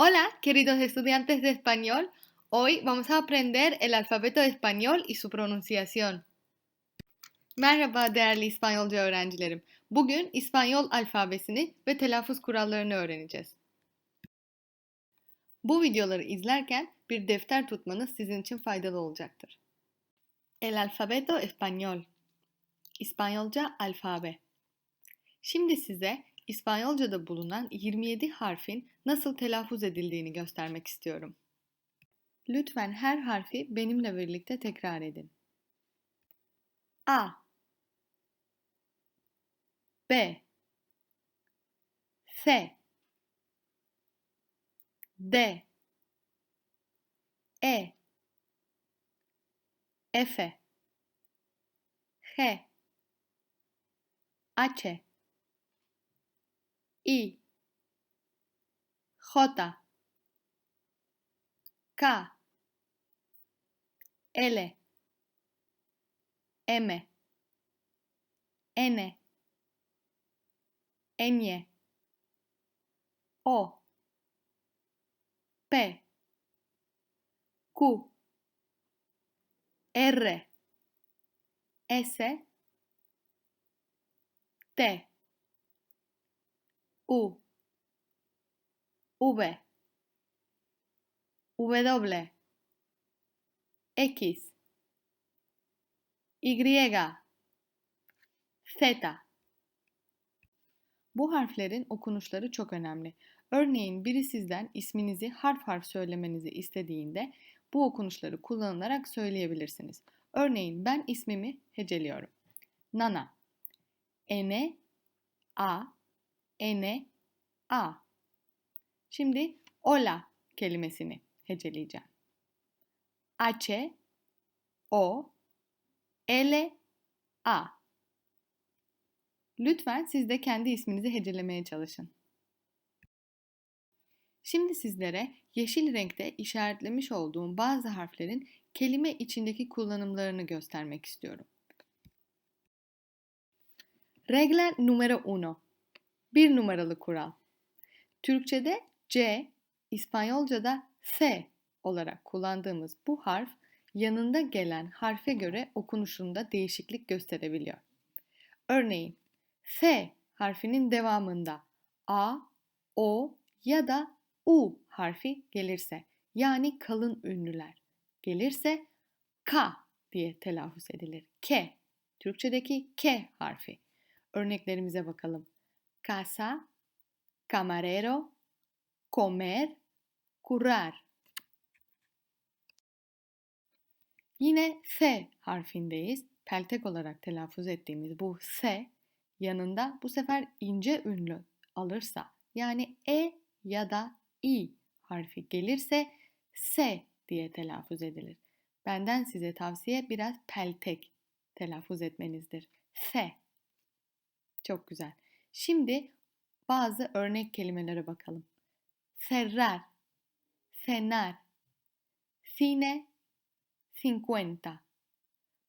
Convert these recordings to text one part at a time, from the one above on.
Hola, queridos estudiantes de español. Hoy vamos a aprender el alfabeto español y su pronunciación. Merhaba değerli İspanyolca öğrencilerim. Bugün İspanyol alfabesini ve telaffuz kurallarını öğreneceğiz. Bu videoları izlerken bir defter tutmanız sizin için faydalı olacaktır. El alfabeto español. İspanyolca alfabe. Şimdi size İspanyolca'da bulunan 27 harfin nasıl telaffuz edildiğini göstermek istiyorum. Lütfen her harfi benimle birlikte tekrar edin. A. B. F D. E. F. G H I. J. K. L. M. N. Ñ. O. P. Q. R. S. T U V W X Y Z Bu harflerin okunuşları çok önemli. Örneğin biri sizden isminizi harf harf söylemenizi istediğinde bu okunuşları kullanılarak söyleyebilirsiniz. Örneğin ben ismimi heceliyorum. Nana. N A N A. Şimdi ola kelimesini heceleyeceğim. H O L A. Lütfen siz de kendi isminizi hecelemeye çalışın. Şimdi sizlere yeşil renkte işaretlemiş olduğum bazı harflerin kelime içindeki kullanımlarını göstermek istiyorum. Regla numero 1. Bir numaralı kural. Türkçede C, İspanyolca'da S olarak kullandığımız bu harf yanında gelen harfe göre okunuşunda değişiklik gösterebiliyor. Örneğin S harfinin devamında A, O ya da U harfi gelirse yani kalın ünlüler gelirse K diye telaffuz edilir. K, Türkçedeki K harfi. Örneklerimize bakalım. Casa, camarero, comer, currar. Yine S harfindeyiz. Peltek olarak telaffuz ettiğimiz bu S yanında bu sefer ince ünlü alırsa yani E ya da İ harfi gelirse S diye telaffuz edilir. Benden size tavsiye biraz peltek telaffuz etmenizdir. S. Çok güzel. Şimdi bazı örnek kelimelere bakalım. Cerrar, cenar, cine, cincuenta.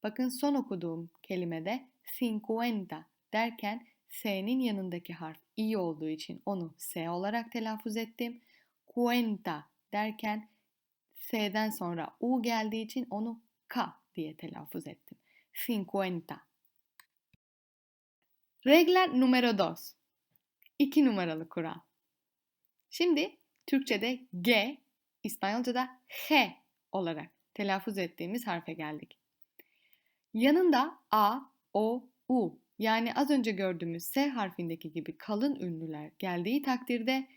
Bakın son okuduğum kelimede cincuenta derken S'nin yanındaki harf i olduğu için onu S olarak telaffuz ettim. Cuenta derken S'den sonra U geldiği için onu K diye telaffuz ettim. Cincuenta. Regla numero dos. İki numaralı kural. Şimdi Türkçe'de G, İspanyolca'da H olarak telaffuz ettiğimiz harfe geldik. Yanında A, O, U yani az önce gördüğümüz S harfindeki gibi kalın ünlüler geldiği takdirde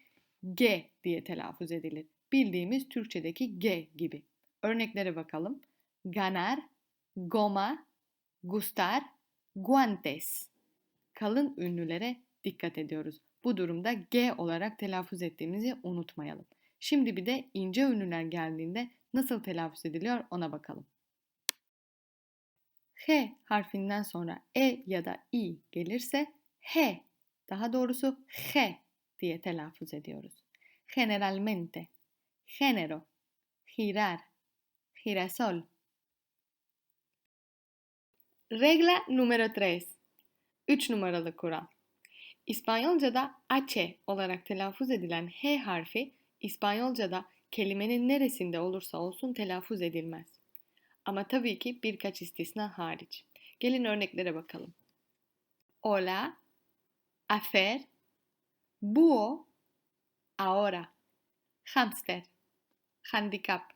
G diye telaffuz edilir. Bildiğimiz Türkçedeki G gibi. Örneklere bakalım. Ganar, goma, gustar, guantes. Kalın ünlülere dikkat ediyoruz. Bu durumda G olarak telaffuz ettiğimizi unutmayalım. Şimdi bir de ince ünlüler geldiğinde nasıl telaffuz ediliyor ona bakalım. H harfinden sonra E ya da I gelirse H, daha doğrusu G diye telaffuz ediyoruz. Generalmente, género, girar, girasol. Regla numero 3. 3 numaralı kural. İspanyolca'da H olarak telaffuz edilen H harfi İspanyolca'da kelimenin neresinde olursa olsun telaffuz edilmez. Ama tabii ki birkaç istisna hariç. Gelin örneklere bakalım. Hola, hacer, búho, ahora, hamster, handikap.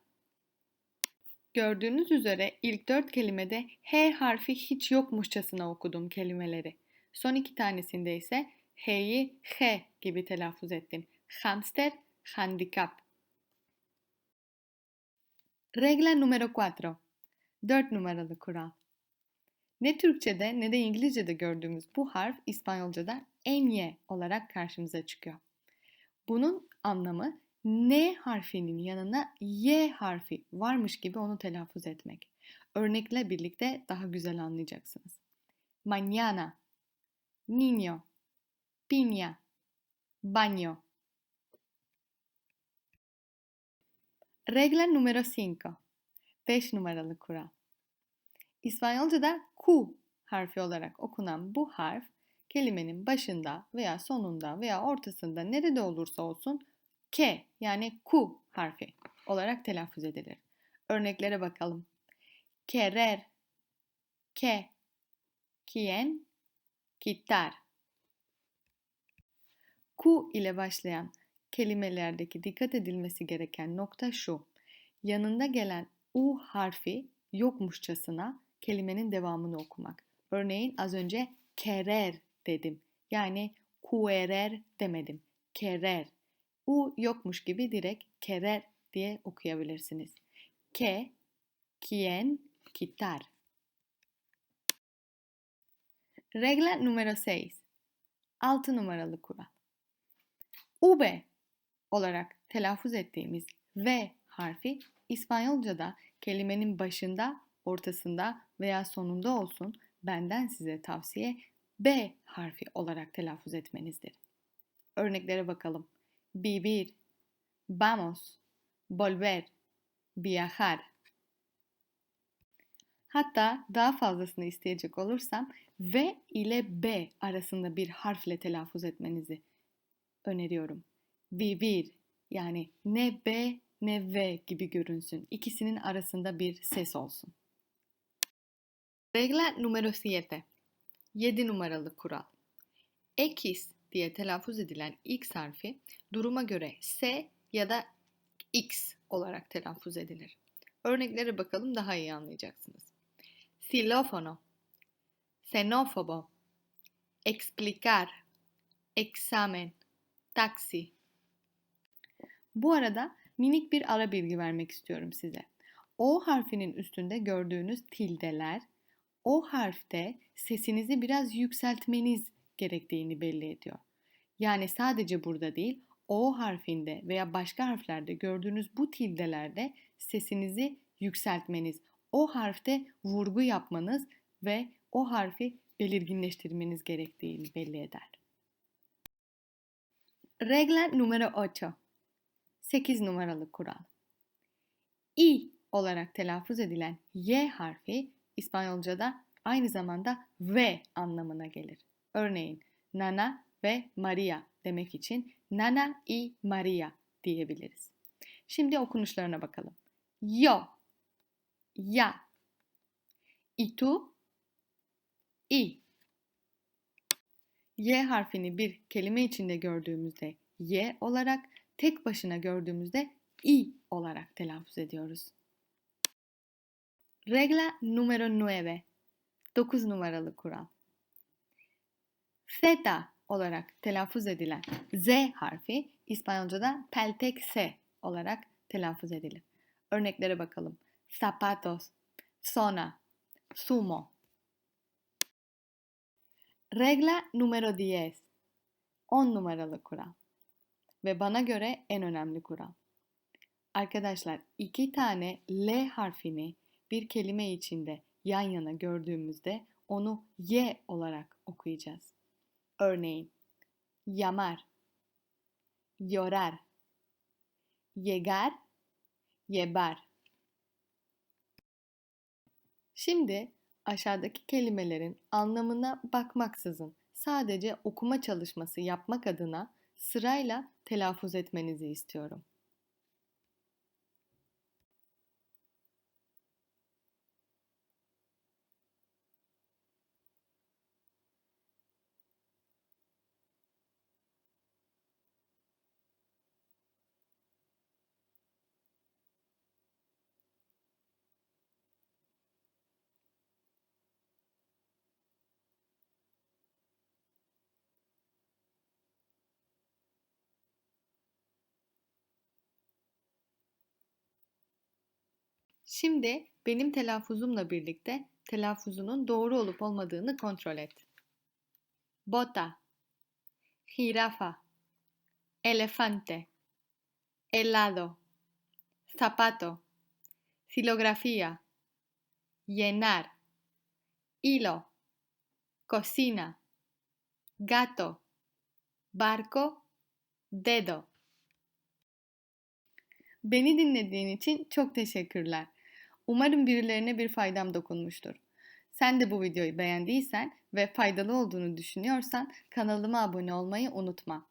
Gördüğünüz üzere ilk dört kelimede H harfi hiç yokmuşçasına okudum kelimeleri. Son iki tanesinde ise H'yi H gibi telaffuz ettim. Hamster, handikap. Regla numero 4. Dört numaralı kural. Ne Türkçe'de ne de İngilizce'de gördüğümüz bu harf İspanyolca'da enye olarak karşımıza çıkıyor. Bunun anlamı N harfinin yanına Y harfi varmış gibi onu telaffuz etmek. Örnekle birlikte daha güzel anlayacaksınız. Mañana, niño, piña, baño. Regla numero 5. 5 numaralı kural. İspanyolca'da Q harfi olarak okunan bu harf kelimenin başında veya sonunda veya ortasında nerede olursa olsun K yani Q harfi olarak telaffuz edilir. Örneklere bakalım. Querer, que, quien, quitar. Q ile başlayan kelimelerdeki dikkat edilmesi gereken nokta şu. Yanında gelen U harfi yokmuşçasına kelimenin devamını okumak. Örneğin az önce querer dedim. Yani querer demedim. Querer. U yokmuş gibi direkt querer diye okuyabilirsiniz. Que, quien, quitar. Regla numero 6. 6 numaralı kural. V olarak telaffuz ettiğimiz V harfi İspanyolca'da kelimenin başında, ortasında veya sonunda olsun benden size tavsiye B harfi olarak telaffuz etmenizdir. Örneklere bakalım. Vivir, vamos, volver, viajar. Hatta daha fazlasını isteyecek olursam V ile B arasında bir harfle telaffuz etmenizi öneriyorum. Vivir yani ne B ne V gibi görünsün. İkisinin arasında bir ses olsun. Regla numero 7. 7 numaralı kural. X diye telaffuz edilen X harfi duruma göre S ya da X olarak telaffuz edilir. Örneklere bakalım daha iyi anlayacaksınız. Silofono, xenófobo, explicar, examen, taksi. Bu arada minik bir ara bilgi vermek istiyorum size. O harfinin üstünde gördüğünüz tildeler o harfte sesinizi biraz yükseltmeniz gerektiğini belli ediyor. Yani sadece burada değil, o harfinde veya başka harflerde gördüğünüz bu tildelerde sesinizi yükseltmeniz, o harfte vurgu yapmanız ve o harfi belirginleştirmeniz gerektiğini belli eder. Regla numero 8. 8 numaralı kural. I olarak telaffuz edilen Y harfi İspanyolca'da aynı zamanda V anlamına gelir. Örneğin Nana ve Maria demek için Nana y Maria diyebiliriz. Şimdi okunuşlarına bakalım. Yo, ya, y tu, y. Y harfini bir kelime içinde gördüğümüzde Y olarak, tek başına gördüğümüzde I olarak telaffuz ediyoruz. Regla numero 9. 9 numaralı kural. Zeta olarak telaffuz edilen Z harfi İspanyolca'da peltek S olarak telaffuz edilir. Örneklere bakalım. Zapatos, zona, sumo. Regla numero 10. 10 numaralı kural. Ve bana göre en önemli kural. Arkadaşlar iki tane L harfini bir kelime içinde yan yana gördüğümüzde onu Y olarak okuyacağız. Örneğin llamar, llorar, llegar, llevar. Şimdi aşağıdaki kelimelerin anlamına bakmaksızın sadece okuma çalışması yapmak adına sırayla telaffuz etmenizi istiyorum. Şimdi benim telaffuzumla birlikte telaffuzunun doğru olup olmadığını kontrol et. Bota, jirafa, elefante, helado, zapato, silografía, llenar, hilo, cocina, gato, barco, dedo. Beni dinlediğin için çok teşekkürler. Umarım birilerine bir faydam dokunmuştur. Sen de bu videoyu beğendiysen ve faydalı olduğunu düşünüyorsan kanalıma abone olmayı unutma.